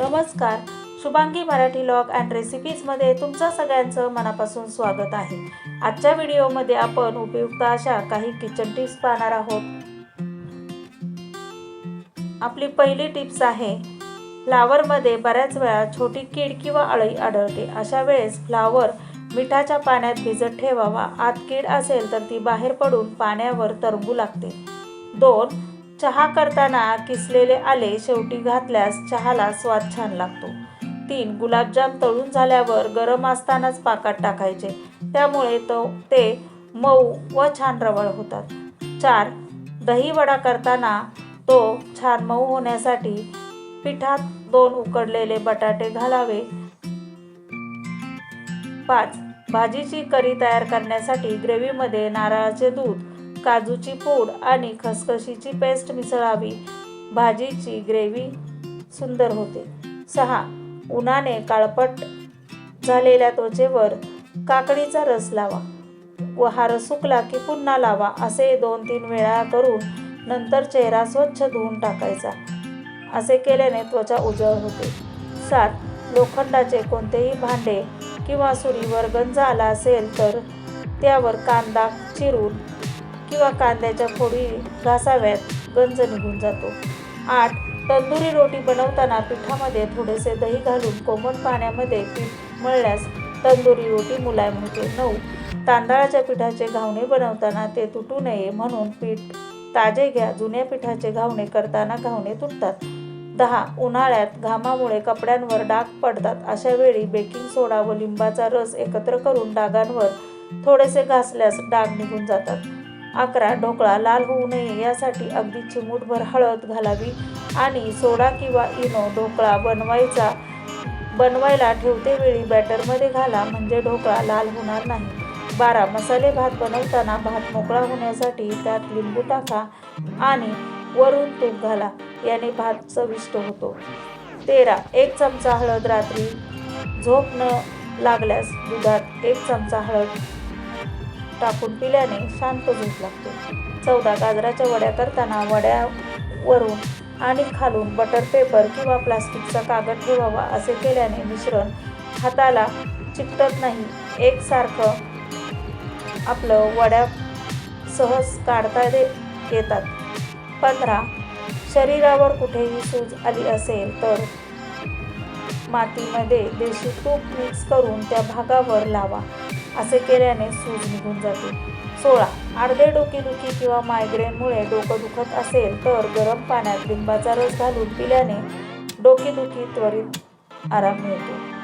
नमस्कार. Shubhangi Marathi log and रेसिपीजमध्ये तुमचं सगळ्यांचं मनापासून स्वागत आहे. आजच्या व्हिडिओमध्ये आपण उपयुक्त अशा काही किचन टिप्स पाहणार आहोत. आपली पहिली टिप्स आहे फ्लावरमध्ये बऱ्याच वेळा छोटी कीड किंवा अळी आढळते. अशा वेळेस फ्लावर मिठाच्या पाण्यात भिजत ठेवावा. आत कीड असेल तर ती बाहेर पडून पाण्यावर तरबू लागते. दोन चहा करताना किसलेले आले शेवटी घातल्यास चहाला स्वाद छान लागतो. तीन गुलाबजाम तळून झाल्यावर गरम असतानाच पाकात टाकायचे. त्यामुळे तो ते मऊ व छान रवळ होतात. चार दही वडा करताना तो छान मऊ होण्यासाठी पिठात दोन उकडलेले बटाटे घालावे. पाच भाजीची करी तयार करण्यासाठी ग्रेव्हीमध्ये नारळाचे दूध काजूची पूड आणि खसखशीची पेस्ट मिसळावी. भाजीची ग्रेव्ही सुंदर होते. सहा. उन्हाने काळपट झालेल्या त्वचेवर काकडीचा रस लावा. व हा रस सुकला की पुन्हा लावा. असे दोन तीन वेळा करून नंतर चेहरा स्वच्छ धुवून टाकायचा. असे केल्याने त्वचा उजळ होते. सात. लोखंडाचे कोणतेही भांडे किंवा सुरीवर गंज आला असेल तर त्यावर कांदा चिरून किंवा कांद्याच्या फोडी घासाव्यात गंज निघून जातो. आठ तंदुरी रोटी बनवताना पिठामध्ये थोडेसे दही घालून कोमट पाण्यामध्ये पीठ मळल्यास तंदुरी रोटी मुलायम होते. नऊ तांदळाच्या पिठाचे घावणे बनवताना ते तुटू नये म्हणून पीठ ताजे घ्या. जुन्या पिठाचे घावणे करताना घावणे तुटतात. दहा उन्हाळ्यात घामामुळे कपड्यांवर डाग पडतात. अशा वेळी बेकिंग सोडा व लिंबाचा रस एकत्र करून डागांवर थोडेसे घासल्यास डाग निघून जातात. अकरा ढोकळा लाल होऊ नये यासाठी अगदी चिमूटभर हळद घालावी आणि सोडा किंवा इनो ढोकळा बनवायचा. बनवायला ठेवते वेळी बॅटरमध्ये घाला म्हणजे ढोकळा लाल होणार नाही. बारा मसाले भात बनवताना भात मोकळा होण्यासाठी त्यात लिंबू टाका आणि वरून तूप घाला याने भात चविष्ट होतो. तेरा एक चमचा हळद रात्री झोप न लागल्यास दुधात एक चमचा हळद टाकून पिल्याने शांत झोप लागते. चौदा गाजराच्या वड्या करताना वड्यावरून आणि खालून बटर पेपर किंवा प्लास्टिकचा कागद ठेवावा असे केल्याने मिश्रण हाताला चिकटत नाही. एकसारखं आपलं वड्या सहज काढता दे येतात. पंधरा शरीरावर कुठेही सूज आली असेल तर मातीमध्ये देशी तूप मिक्स करून त्या भागावर लावा. असे केल्याने सूज निघून जाते. सोळा. अर्धे डोकेदुखी किंवा मायग्रेनमुळे डोकं दुखत असेल तर गरम पाण्यात लिंबाचा रस घालून पिल्याने डोकेदुखी त्वरित आराम मिळतो.